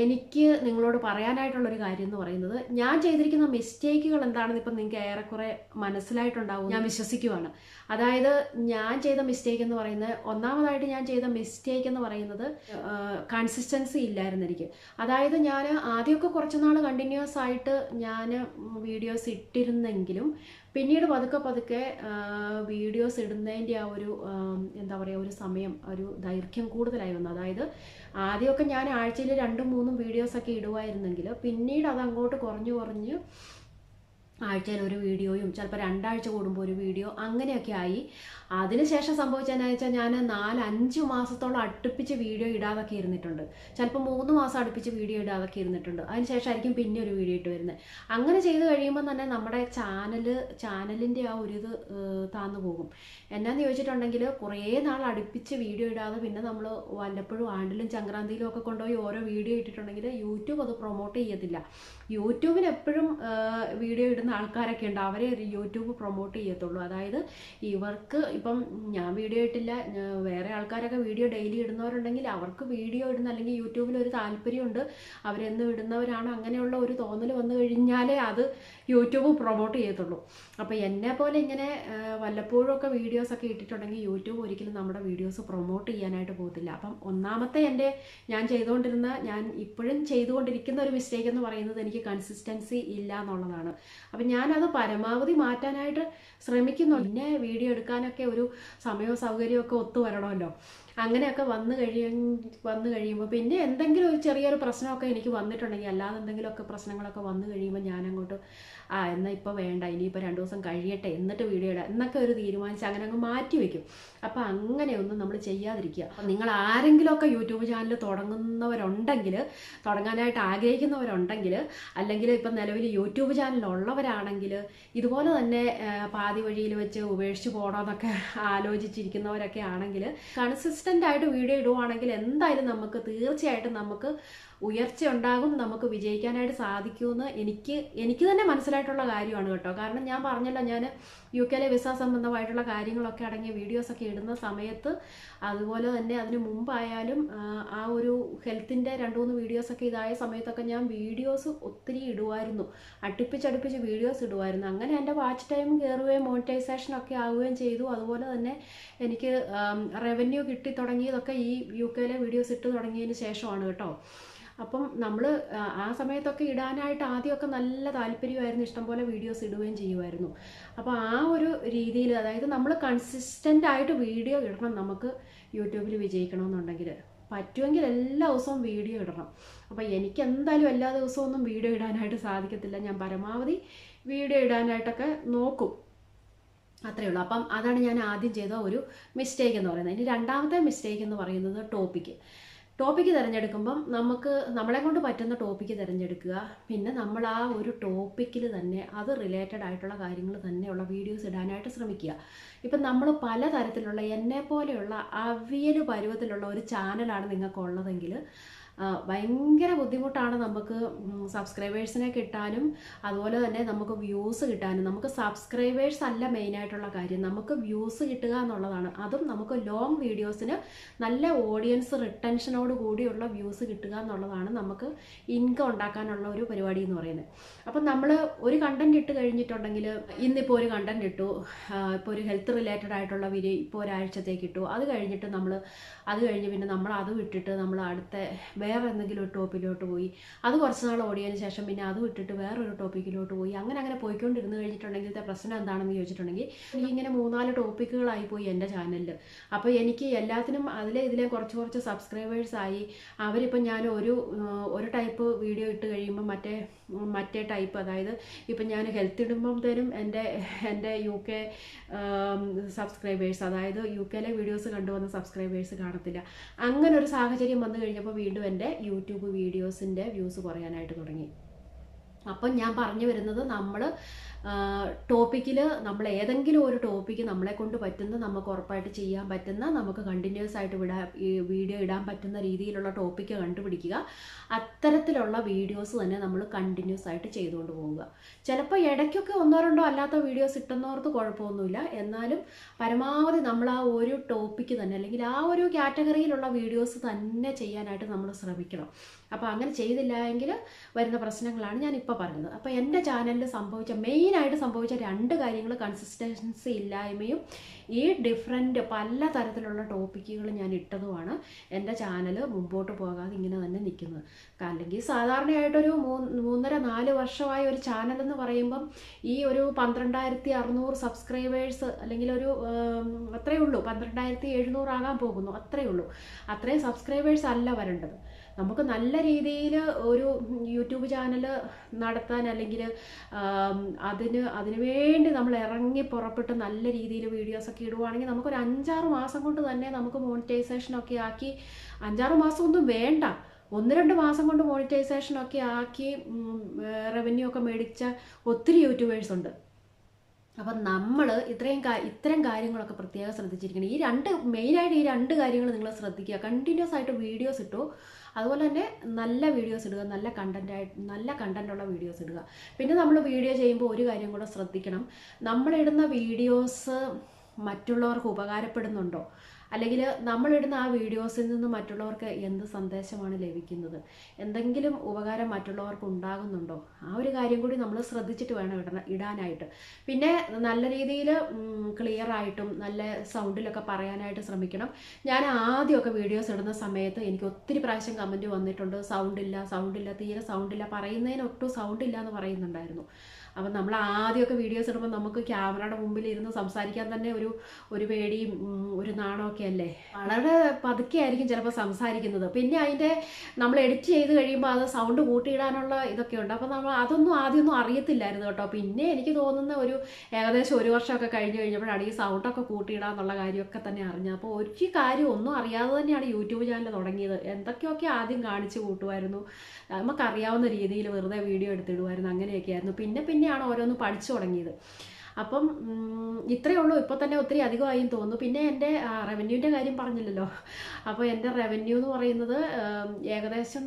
എനിക്ക് നിങ്ങളോട് പറയാനായിട്ടുള്ളൊരു കാര്യം എന്ന് പറയുന്നത് ഞാൻ ചെയ്തിരിക്കുന്ന മിസ്റ്റേക്കുകൾ എന്താണെന്ന് ഇപ്പം നിങ്ങൾക്ക് ഏറെക്കുറെ മനസ്സിലായിട്ടുണ്ടാവും ഞാൻ വിശ്വസിക്കുവാണ്. അതായത് ഞാൻ ചെയ്ത മിസ്റ്റേക്ക് എന്ന് പറയുന്നത് ഒന്നാമതായിട്ട് ഞാൻ ചെയ്ത മിസ്റ്റേക്ക് എന്ന് പറയുന്നത് കൺസിസ്റ്റൻസി ഇല്ലായിരുന്നു എനിക്ക്. അതായത് ഞാൻ ആദ്യമൊക്കെ കുറച്ച് നാൾ കണ്ടിന്യൂസ് ആയിട്ട് ഞാൻ വീഡിയോസ് ഇട്ടിരുന്നെങ്കിലും പിന്നീട് പതുക്കെ പതുക്കെ വീഡിയോസ് ഇടുന്നതിന്റെ ആ ഒരു എന്താ പറയുക ഒരു സമയം ഒരു ദൈർഘ്യം കൂടുതലായി വന്നു. അതായത് ആദ്യമൊക്കെ ഞാൻ ആഴ്ചയിൽ രണ്ടും മൂന്നും വീഡിയോസൊക്കെ ഇടുമായിരുന്നെങ്കിൽ പിന്നീട് അത് അങ്ങോട്ട് കുറഞ്ഞു കുറഞ്ഞ് ആഴ്ചയിൽ ഒരു വീഡിയോയും ചിലപ്പോൾ രണ്ടാഴ്ച കൂടുമ്പോൾ ഒരു വീഡിയോ അങ്ങനെയൊക്കെ ആയി. അതിനുശേഷം സംഭവിച്ചതെന്നു വെച്ചാൽ ഞാൻ നാല് അഞ്ച് മാസത്തോളം അടുപ്പിച്ച് വീഡിയോ ഇടാതൊക്കെ ഇരുന്നിട്ടുണ്ട്. ചിലപ്പോൾ മൂന്ന് മാസം അടുപ്പിച്ച് വീഡിയോ ഇടാതൊക്കെ ഇരുന്നിട്ടുണ്ട്. അതിനുശേഷമായിരിക്കും പിന്നെ ഒരു വീഡിയോ ഇട്ട് വരുന്നത്. അങ്ങനെ ചെയ്ത് കഴിയുമ്പോൾ തന്നെ നമ്മുടെ ചാനൽ ചാനലിന്റെ ആ ഒരു ഇത് താന്നു പോകും. എന്നാന്ന് ചോദിച്ചിട്ടുണ്ടെങ്കിൽ കുറേ നാൾ അടുപ്പിച്ച് വീഡിയോ ഇടാതെ പിന്നെ നമ്മൾ വല്ലപ്പോഴും ആണ്ടിലും ചങ്ക്രാന്തിയിലും ഒക്കെ കൊണ്ടുപോയി ഓരോ വീഡിയോ ഇട്ടിട്ടുണ്ടെങ്കിൽ യൂട്യൂബ് അത് പ്രൊമോട്ട് ചെയ്യത്തില്ല. യൂട്യൂബിന് എപ്പോഴും വീഡിയോ ഇടുന്ന ആൾക്കാരൊക്കെ ഉണ്ട്. അവരെ യൂട്യൂബ് പ്രൊമോട്ട് ചെയ്യത്തുള്ളൂ. അതായത് ഇവർക്ക് ഇപ്പം ഞാൻ വീഡിയോ ഇട്ടില്ല. വേറെ ആൾക്കാരൊക്കെ വീഡിയോ ഡെയിലി ഇടുന്നവരുണ്ടെങ്കിൽ അവർക്ക് വീഡിയോ ഇടുന്ന അല്ലെങ്കിൽ യൂട്യൂബിൽ ഒരു താല്പര്യമുണ്ട്. അവരെന്നും ഇടുന്നവരാണ്. അങ്ങനെയുള്ള ഒരു തോന്നൽ വന്നു കഴിഞ്ഞാലേ അത് യൂട്യൂബ് പ്രൊമോട്ട് ചെയ്യത്തുള്ളൂ. അപ്പോൾ എന്നെ പോലെ ഇങ്ങനെ വല്ലപ്പോഴും ഒക്കെ വീഡിയോസൊക്കെ ഇട്ടിട്ടുണ്ടെങ്കിൽ യൂട്യൂബ് ഒരിക്കലും നമ്മുടെ വീഡിയോസ് പ്രൊമോട്ട് ചെയ്യാനായിട്ട് പോകത്തില്ല. അപ്പം ഒന്നാമത്തെ എന്റെ ഞാൻ ചെയ്തുകൊണ്ടിരുന്ന ഞാൻ ഇപ്പോഴും ചെയ്തുകൊണ്ടിരിക്കുന്ന ഒരു മിസ്റ്റേക്ക് എന്ന് പറയുന്നത് എനിക്ക് കൺസിസ്റ്റൻസി ഇല്ല എന്നുള്ളതാണ്. അപ്പം ഞാനത് പരമാവധി മാറ്റാനായിട്ട് ശ്രമിക്കുന്നു. പിന്നെ വീഡിയോ എടുക്കാനൊക്കെ ഒരു സമയവും സൗകര്യവും ഒക്കെ ഒത്തു വരണമല്ലോ. അങ്ങനെയൊക്കെ വന്നു കഴിയ വന്നു കഴിയുമ്പോൾ പിന്നെ എന്തെങ്കിലും ഒരു ചെറിയൊരു പ്രശ്നമൊക്കെ എനിക്ക് വന്നിട്ടുണ്ടെങ്കിൽ അല്ലാതെ എന്തെങ്കിലുമൊക്കെ പ്രശ്നങ്ങളൊക്കെ വന്നു കഴിയുമ്പോൾ ഞാനങ്ങോട്ട് ആ എന്നാൽ ഇപ്പോൾ വേണ്ട ഇനിയിപ്പോൾ രണ്ട് ദിവസം കഴിയട്ടെ എന്നിട്ട് വീഡിയോ ഇടാം എന്നൊക്കെ ഒരു തീരുമാനിച്ച് അങ്ങനെ അങ്ങ് മാറ്റി വെക്കും. അപ്പോൾ അങ്ങനെയൊന്നും നമ്മൾ ചെയ്യാതിരിക്കുക. നിങ്ങൾ ആരെങ്കിലുമൊക്കെ യൂട്യൂബ് ചാനൽ തുടങ്ങുന്നവരുണ്ടെങ്കിൽ തുടങ്ങാനായിട്ട് ആഗ്രഹിക്കുന്നവരുണ്ടെങ്കിൽ അല്ലെങ്കിൽ ഇപ്പം നിലവിൽ യൂട്യൂബ് ചാനൽ ഉള്ളവരാണെങ്കിൽ ഇതുപോലെ തന്നെ പാതി വഴിയിൽ വെച്ച് ഉപേക്ഷിച്ച് പോകണമെന്നൊക്കെ ആലോചിച്ചിരിക്കുന്നവരൊക്കെ ആണെങ്കിൽ കൺസിസ്റ്റന്റ് ആയിട്ട് വീഡിയോ ഇടുവാണെങ്കിൽ എന്തായാലും നമുക്ക് തീർച്ചയായിട്ടും നമുക്ക് ഉയർച്ച ഉണ്ടാകും നമുക്ക് വിജയിക്കാനായിട്ട് സാധിക്കുമെന്ന് എനിക്ക് എനിക്ക് തന്നെ മനസ്സിലായിട്ടുള്ള കാര്യമാണ് കേട്ടോ. കാരണം ഞാൻ പറഞ്ഞല്ലോ ഞാൻ യു കെയിലെ വിസ സംബന്ധമായിട്ടുള്ള കാര്യങ്ങളൊക്കെ അടങ്ങിയ വീഡിയോസൊക്കെ ഇടുന്ന സമയത്ത് അതുപോലെ തന്നെ അതിന് മുമ്പായാലും ആ, ഒരു ഹെൽത്തിന്റെ രണ്ട് മൂന്ന് വീഡിയോസൊക്കെ ഇതായ സമയത്തൊക്കെ ഞാൻ വീഡിയോസ് ഒത്തിരി ഇടുമായിരുന്നു അടുപ്പിച്ചടുപ്പിച്ച് വീഡിയോസ് ഇടുമായിരുന്നു അങ്ങനെ എന്റെ വാച്ച് ടൈം കയറുകയും മോണിറ്റൈസേഷൻ ഒക്കെ ആവുകയും ചെയ്തു. അതുപോലെ തന്നെ എനിക്ക് റവന്യൂ കിട്ടി തുടങ്ങിയതൊക്കെ ഈ യു കെയിലെ വീഡിയോസ് ഇട്ട് തുടങ്ങിയതിന് ശേഷമാണ് കേട്ടോ. അപ്പം നമ്മൾ ആ സമയത്തൊക്കെ ഇടാനായിട്ട് ആദ്യമൊക്കെ നല്ല താല്പര്യമായിരുന്നു. ഇഷ്ടംപോലെ വീഡിയോസ് ഇടുകയും ചെയ്യുമായിരുന്നു. അപ്പോൾ ആ ഒരു രീതിയിൽ അതായത് നമ്മൾ കൺസിസ്റ്റന്റ് ആയിട്ട് വീഡിയോ ഇടണം നമുക്ക് യൂട്യൂബിൽ വിജയിക്കണമെന്നുണ്ടെങ്കിൽ. പറ്റുമെങ്കിൽ എല്ലാ ദിവസവും വീഡിയോ ഇടണം. അപ്പോൾ എനിക്ക് എന്തായാലും എല്ലാ ദിവസവും ഒന്നും വീഡിയോ ഇടാനായിട്ട് സാധിക്കത്തില്ല. ഞാൻ പരമാവധി വീഡിയോ ഇടാനായിട്ടൊക്കെ നോക്കും. അത്രയേ ഉള്ളൂ. അപ്പം അതാണ് ഞാൻ ആദ്യം ചെയ്ത ഒരു മിസ്റ്റേക്ക് എന്ന് പറയുന്നത്. ഇനി രണ്ടാമത്തെ മിസ്റ്റേക്ക് എന്ന് പറയുന്നത് ടോപ്പിക്ക് ടോപ്പിക്ക് തിരഞ്ഞെടുക്കുമ്പം നമുക്ക് നമ്മളെ കൊണ്ട് പറ്റുന്ന ടോപ്പിക്ക് തിരഞ്ഞെടുക്കുക. പിന്നെ നമ്മൾ ആ ഒരു ടോപ്പിക്കിൽ തന്നെ അത് റിലേറ്റഡ് ആയിട്ടുള്ള കാര്യങ്ങൾ തന്നെയുള്ള വീഡിയോസ് ഇടാനായിട്ട് ശ്രമിക്കുക. ഇപ്പം നമ്മൾ പലതരത്തിലുള്ള എന്നെ പോലെയുള്ള അവിയൽ പരുവത്തിലുള്ള ഒരു ചാനലാണ് നിങ്ങൾക്ക് ഉള്ളതെങ്കിൽ ആ, ഭയങ്കര ബുദ്ധിമുട്ടാണ് നമുക്ക് സബ്സ്ക്രൈബേഴ്സിനെ കിട്ടാനും അതുപോലെ തന്നെ നമുക്ക് വ്യൂസ് കിട്ടാനും. നമുക്ക് സബ്സ്ക്രൈബേഴ്സ് അല്ല മെയിനായിട്ടുള്ള കാര്യം. നമുക്ക് വ്യൂസ് കിട്ടുക എന്നുള്ളതാണ്. അതും നമുക്ക് ലോങ് വീഡിയോസിന് നല്ല ഓഡിയൻസ് റിട്ടൻഷനോട് കൂടിയുള്ള വ്യൂസ് കിട്ടുക എന്നുള്ളതാണ് നമുക്ക് ഇൻകം ഉണ്ടാക്കാനുള്ള ഒരു പരിപാടി എന്ന് പറയുന്നത്. അപ്പം നമ്മൾ ഒരു കണ്ടന്റ് ഇട്ട് കഴിഞ്ഞിട്ടുണ്ടെങ്കിൽ ഇന്നിപ്പോൾ ഒരു കണ്ടന്റ് ഇട്ടു. ഇപ്പോൾ ഒരു ഹെൽത്ത് റിലേറ്റഡ് ആയിട്ടുള്ള വീഡിയോ ഇപ്പോൾ ഒരാഴ്ചത്തേക്ക് ഇട്ടു. അത് കഴിഞ്ഞിട്ട് നമ്മൾ അത് കഴിഞ്ഞ് പിന്നെ നമ്മൾ അത് വിട്ടിട്ട് നമ്മൾ അടുത്ത വേറെ എന്തെങ്കിലും ഒരു ടോപ്പിലോട്ട് പോയി. അത് കുറച്ച് നാൾ ഓടിയതിന് ശേഷം പിന്നെ അത് വിട്ടിട്ട് വേറൊരു ടോപ്പിക്കിലോട്ട് പോയി. അങ്ങനെ അങ്ങനെ പോയിക്കൊണ്ടിരുന്ന് കഴിഞ്ഞിട്ടുണ്ടെങ്കിലത്തെ പ്രശ്നം എന്താണെന്ന് ചോദിച്ചിട്ടുണ്ടെങ്കിൽ എനിക്ക് ഇങ്ങനെ മൂന്നാൽ ടോപ്പിക്കുകളായി പോയി എന്റെ ചാനലിൽ അപ്പോൾ എനിക്ക് എല്ലാത്തിനും അതിലെ ഇതിലെ കുറച്ച് കുറച്ച് സബ്സ്ക്രൈബേഴ്സ് ആയി. അവരിപ്പം ഞാൻ ഒരു ഒരു ടൈപ്പ് വീഡിയോ ഇട്ട് കഴിയുമ്പോൾ മറ്റേ മറ്റേ ടൈപ്പ് അതായത് ഇപ്പം ഞാൻ ഹെൽത്ത് ഇടുമ്പോഴത്തേനും എന്റെ എന്റെ യു കെ സബ്സ്ക്രൈബേഴ്സ് അതായത് യു കെയിലെ വീഡിയോസ് കണ്ടുവന്ന സബ്സ്ക്രൈബേഴ്സ് കാണത്തില്ല. അങ്ങനെ ഒരു സാഹചര്യം വന്നു കഴിഞ്ഞപ്പോൾ വീണ്ടും എന്റെ യൂട്യൂബ് വീഡിയോസിന്റെ വ്യൂസ് കുറയാനായിട്ട് തുടങ്ങി. അപ്പം ഞാൻ പറഞ്ഞു വരുന്നത് നമ്മൾ ടോപ്പിക്കിൽ നമ്മൾ ഏതെങ്കിലും ഒരു ടോപ്പിക്ക് നമ്മളെ കൊണ്ട് പറ്റുന്ന നമുക്ക് ഉറപ്പായിട്ട് ചെയ്യാൻ പറ്റുന്ന നമുക്ക് കണ്ടിന്യൂസ് ആയിട്ട് വിടാൻ ഈ വീഡിയോ ഇടാൻ പറ്റുന്ന രീതിയിലുള്ള ടോപ്പിക്ക് കണ്ടുപിടിക്കുക. അത്തരത്തിലുള്ള വീഡിയോസ് തന്നെ നമ്മൾ കണ്ടിന്യൂസ് ആയിട്ട് ചെയ്തുകൊണ്ട് പോവുക. ചിലപ്പോൾ ഇടയ്ക്കൊക്കെ ഒന്നോ രണ്ടോ അല്ലാത്ത വീഡിയോസ് ഇട്ടുന്നവർക്ക് കുഴപ്പമൊന്നുമില്ല. എന്നാലും പരമാവധി നമ്മൾ ആ ഒരു ടോപ്പിക്ക് തന്നെ അല്ലെങ്കിൽ ആ ഒരു കാറ്റഗറിയിലുള്ള വീഡിയോസ് തന്നെ ചെയ്യാനായിട്ട് നമ്മൾ ശ്രമിക്കണം. അപ്പോൾ അങ്ങനെ ചെയ്തില്ല എങ്കിൽ വരുന്ന പ്രശ്നങ്ങളാണ് ഞാൻ ഇപ്പോൾ പറഞ്ഞത്. അപ്പോൾ എന്റെ ചാനലിൽ സംഭവിച്ച മെയിനായിട്ട് സംഭവിച്ച രണ്ട് കാര്യങ്ങൾ കൺസിസ്റ്റൻസി ഇല്ലായ്മയും ഈ ഡിഫറെന്റ് പല തരത്തിലുള്ള ടോപ്പിക്കുകൾ ഞാൻ ഇട്ടതുമാണ്. എന്റെ ചാനൽ മുമ്പോട്ട് പോകാതെ ഇങ്ങനെ തന്നെ നിൽക്കുന്നത് അല്ലെങ്കിൽ സാധാരണയായിട്ടൊരു മൂന്ന് മൂന്നര നാല് വർഷമായ ഒരു ചാനൽ എന്ന് പറയുമ്പം ഈ ഒരു പന്ത്രണ്ടായിരത്തി അറുന്നൂറ് സബ്സ്ക്രൈബേഴ്സ് അല്ലെങ്കിൽ ഒരു അത്രയേ ഉള്ളൂ. പന്ത്രണ്ടായിരത്തി എഴുന്നൂറാകാൻ പോകുന്നു. അത്രയേ ഉള്ളൂ. അത്രയും സബ്സ്ക്രൈബേഴ്സ് അല്ല വരേണ്ടത്. നമുക്ക് നല്ല രീതിയിൽ ഒരു യൂട്യൂബ് ചാനൽ നടത്താൻ അല്ലെങ്കിൽ അതിന് അതിന് വേണ്ടി നമ്മൾ ഇറങ്ങി പുറപ്പെട്ട് നല്ല രീതിയിൽ വീഡിയോസൊക്കെ ഇടുവാണെങ്കിൽ നമുക്കൊരു അഞ്ചാറ് മാസം കൊണ്ട് തന്നെ നമുക്ക് മോണിറ്റൈസേഷനൊക്കെ ആക്കി അഞ്ചാറ് മാസം ഒന്നും വേണ്ട. ഒന്ന് രണ്ട് മാസം കൊണ്ട് മോണിറ്റൈസേഷനൊക്കെ ആക്കി റവന്യൂ ഒക്കെ മേടിച്ച ഒത്തിരി യൂട്യൂബേഴ്സ് ഉണ്ട്. അപ്പം നമ്മൾ ഇത്രയും ഇത്തരം കാര്യങ്ങളൊക്കെ പ്രത്യേകം ശ്രദ്ധിച്ചിരിക്കണം. ഈ രണ്ട് മെയിനായിട്ട് ഈ രണ്ട് കാര്യങ്ങൾ നിങ്ങൾ ശ്രദ്ധിക്കുക. കണ്ടിന്യൂസ് ആയിട്ട് വീഡിയോസ് ഇട്ടു. അതുപോലെ തന്നെ നല്ല വീഡിയോസ് ഇടുക നല്ല കണ്ടന്റ് ആയിട്ട് നല്ല കണ്ടന്റുള്ള വീഡിയോസ് ഇടുക. പിന്നെ നമ്മൾ വീഡിയോ ചെയ്യുമ്പോൾ ഒരു കാര്യം കൂടെ ശ്രദ്ധിക്കണം. നമ്മളിടുന്ന വീഡിയോസ് മറ്റുള്ളവർക്ക് ഉപകാരപ്പെടുന്നുണ്ടോ? അല്ലെങ്കിൽ നമ്മളിടുന്ന ആ വീഡിയോസിൽ നിന്ന് മറ്റുള്ളവർക്ക് എന്ത് സന്ദേശമാണ് ലഭിക്കുന്നത്? എന്തെങ്കിലും ഉപകാരം മറ്റുള്ളവർക്ക് ഉണ്ടാകുന്നുണ്ടോ? ആ ഒരു കാര്യം കൂടി നമ്മൾ ശ്രദ്ധിച്ചിട്ട് വേണം ഇടണ ഇടാനായിട്ട്. പിന്നെ നല്ല രീതിയിൽ ക്ലിയർ ആയിട്ടും നല്ല സൗണ്ടിലൊക്കെ പറയാനായിട്ട് ശ്രമിക്കണം. ഞാൻ ആദ്യമൊക്കെ വീഡിയോസ് ഇടുന്ന സമയത്ത് എനിക്ക് ഒത്തിരി പ്രാവശ്യം കമന്റ് വന്നിട്ടുണ്ട്. സൗണ്ടില്ല സൗണ്ടില്ല തീരെ സൗണ്ടില്ല പറയുന്നതിന് ഒട്ടും സൗണ്ട് ഇല്ല എന്ന് പറയുന്നുണ്ടായിരുന്നു. അപ്പം നമ്മൾ ആദ്യമൊക്കെ വീഡിയോസ് ഇടുമ്പോൾ നമുക്ക് ക്യാമറയുടെ മുമ്പിൽ ഇരുന്ന് സംസാരിക്കാൻ തന്നെ ഒരു ഒരു പേടിയും ഒരു നാണമൊക്കെ അല്ലേ? വളരെ പതുക്കെ ആയിരിക്കും ചിലപ്പോൾ സംസാരിക്കുന്നത്. പിന്നെ അതിന്റെ നമ്മൾ എഡിറ്റ് ചെയ്ത് കഴിയുമ്പോൾ അത് സൗണ്ട് കൂട്ടിയിടാനുള്ള ഇതൊക്കെ ഉണ്ട്. അപ്പോൾ നമ്മൾ അതൊന്നും ആദ്യമൊന്നും അറിയത്തില്ലായിരുന്നു കേട്ടോ. പിന്നെ എനിക്ക് തോന്നുന്ന ഒരു ഏകദേശം ഒരു വർഷമൊക്കെ കഴിഞ്ഞ് കഴിഞ്ഞപ്പോഴാണ് ഈ സൗണ്ടൊക്കെ കൂട്ടിയിടാന്നുള്ള കാര്യമൊക്കെ തന്നെ അറിഞ്ഞത്. അപ്പോൾ ഒരു കാര്യം ഒന്നും അറിയാതെ തന്നെയാണ് യൂട്യൂബ് ചാനൽ തുടങ്ങിയത്. എന്തൊക്കെയൊക്കെ ആദ്യം കാണിച്ച് കൂട്ടുമായിരുന്നു? നമുക്കറിയാവുന്ന രീതിയിൽ വെറുതെ വീഡിയോ എടുത്തിടുമായിരുന്നു. അങ്ങനെയൊക്കെ ആയിരുന്നു പിന്നെ പിന്നെ പിന്നെയാണ് ഓരോന്ന് പഠിച്ചു തുടങ്ങിയത്. അപ്പം ഇത്രയേ ഉള്ളൂ. ഇപ്പോൾ തന്നെ ഒത്തിരി അധികമായി തോന്നുന്നു. പിന്നെ എന്റെ റവന്യൂവിന്റെ കാര്യം പറഞ്ഞില്ലല്ലോ. അപ്പോൾ എന്റെ റവന്യൂ എന്ന് പറയുന്നത് ഏകദേശം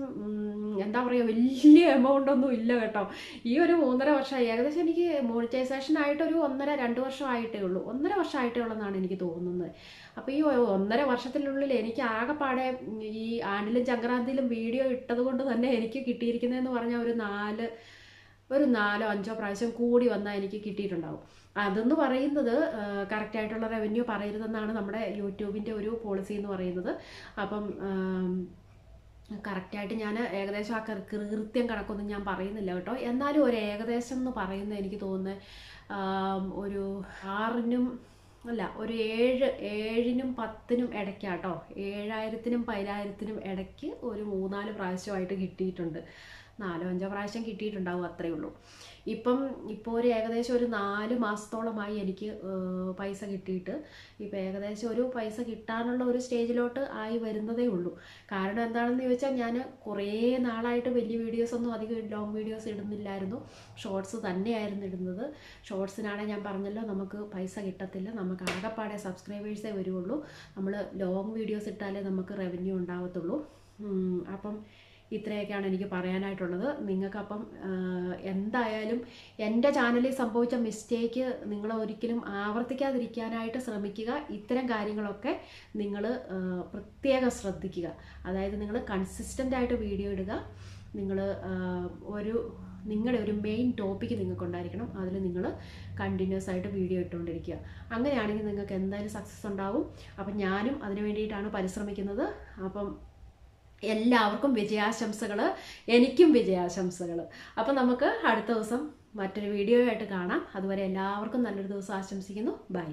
എന്താ പറയുക വലിയ എമൗണ്ട് ഒന്നും ഇല്ല കേട്ടോ. ഈ ഒരു മൂന്നര വർഷമായി. ഏകദേശം എനിക്ക് മോണിറ്റൈസേഷൻ ആയിട്ട് ഒരു ഒന്നര രണ്ട് വർഷമായിട്ടേ ഉള്ളൂ. ഒന്നര വർഷമായിട്ടേ ഉള്ളെന്നാണ് എനിക്ക് തോന്നുന്നത്. അപ്പോൾ ഈ ഒന്നര വർഷത്തിനുള്ളിൽ എനിക്ക് ആകെപ്പാടെ ഈ ആണ്ടിലും ചങ്കരാന്തിയിലും വീഡിയോ ഇട്ടത് കൊണ്ട് തന്നെ എനിക്ക് കിട്ടിയിരിക്കുന്നതെന്ന് പറഞ്ഞാൽ ഒരു നാല് ഒരു നാലോ അഞ്ചോ പ്രാവശ്യം കൂടി വന്നാൽ എനിക്ക് കിട്ടിയിട്ടുണ്ടാവും. അതെന്ന് പറയുന്നത് കറക്റ്റായിട്ടുള്ള റവന്യൂ പറയരുതെന്നാണ് നമ്മുടെ യൂട്യൂബിന്റെ ഒരു പോളിസി എന്ന് പറയുന്നത്. അപ്പം കറക്റ്റായിട്ട് ഞാൻ ഏകദേശം ആ കൃത്യം കണക്കൊന്നും ഞാൻ പറയുന്നില്ല കേട്ടോ. എന്നാലും ഒരു ഏകദേശം എന്ന് പറയുന്നത് എനിക്ക് തോന്നുന്നത് ഒരു ആറിനും അല്ല ഒരു ഏഴ് ഏഴിനും പത്തിനും ഇടയ്ക്കാട്ടോ. ഏഴായിരത്തിനും പതിനായിരത്തിനും ഇടയ്ക്ക് ഒരു മൂന്നാൽ പ്രാവശ്യമായിട്ട് കിട്ടിയിട്ടുണ്ട്. നാലോ അഞ്ചോ പ്രാവശ്യം കിട്ടിയിട്ടുണ്ടാവും അത്രയേ ഉള്ളൂ. ഇപ്പം ഇപ്പോൾ ഒരു ഏകദേശം ഒരു നാല് മാസത്തോളമായി എനിക്ക് പൈസ കിട്ടിയിട്ട്. ഇപ്പോൾ ഏകദേശം ഒരു പൈസ കിട്ടാനുള്ള ഒരു സ്റ്റേജിലോട്ട് ആയി വരുന്നതേ ഉള്ളൂ. കാരണം എന്താണെന്ന് ചോദിച്ചാൽ ഞാൻ കുറേ നാളായിട്ട് വലിയ വീഡിയോസ് ഒന്നും അധികം ലോങ് വീഡിയോസ് ഇടുന്നില്ലായിരുന്നു. ഷോർട്സ് തന്നെയായിരുന്നു ഇടുന്നത്. ഷോർട്സിനാണെങ്കിൽ ഞാൻ പറഞ്ഞല്ലോ നമുക്ക് പൈസ കിട്ടത്തില്ല. നമുക്ക് ആകെപ്പാടെ സബ്സ്ക്രൈബേഴ്സേ വരുള്ളൂ. നമ്മൾ ലോങ് വീഡിയോസ് ഇട്ടാലേ നമുക്ക് റവന്യൂ ഉണ്ടാവത്തുള്ളൂ. അപ്പം ഇത്രയൊക്കെയാണ് എനിക്ക് പറയാനായിട്ടുള്ളത്. നിങ്ങൾക്കപ്പം എന്തായാലും എന്റെ ചാനലിൽ സംഭവിച്ച മിസ്റ്റേക്ക് നിങ്ങൾ ഒരിക്കലും ആവർത്തിക്കാതിരിക്കാനായിട്ട് ശ്രമിക്കുക. ഇത്തരം കാര്യങ്ങളൊക്കെ നിങ്ങൾ പ്രത്യേകം ശ്രദ്ധിക്കുക. അതായത് നിങ്ങൾ കൺസിസ്റ്റന്റ് ആയിട്ട് വീഡിയോ ഇടുക. നിങ്ങൾ ഒരു നിങ്ങളുടെ ഒരു മെയിൻ ടോപ്പിക്ക് നിങ്ങൾക്ക് ഉണ്ടായിരിക്കണം അതിൽ നിങ്ങൾ കണ്ടിന്യൂസ് ആയിട്ട് വീഡിയോ ഇട്ടുകൊണ്ടിരിക്കുക. അങ്ങനെയാണെങ്കിൽ നിങ്ങൾക്ക് എന്തായാലും സക്സസ് ഉണ്ടാവും. അപ്പം ഞാനും അതിന് വേണ്ടിയിട്ടാണ് പരിശ്രമിക്കുന്നത്. അപ്പം എല്ലാവർക്കും വിജയാശംസകൾ എനിക്കും വിജയാശംസകൾ അപ്പം നമുക്ക് അടുത്ത ദിവസം മറ്റൊരു വീഡിയോ ആയിട്ട് കാണാം. അതുവരെ എല്ലാവർക്കും നല്ലൊരു ദിവസം ആശംസിക്കുന്നു. ബൈ.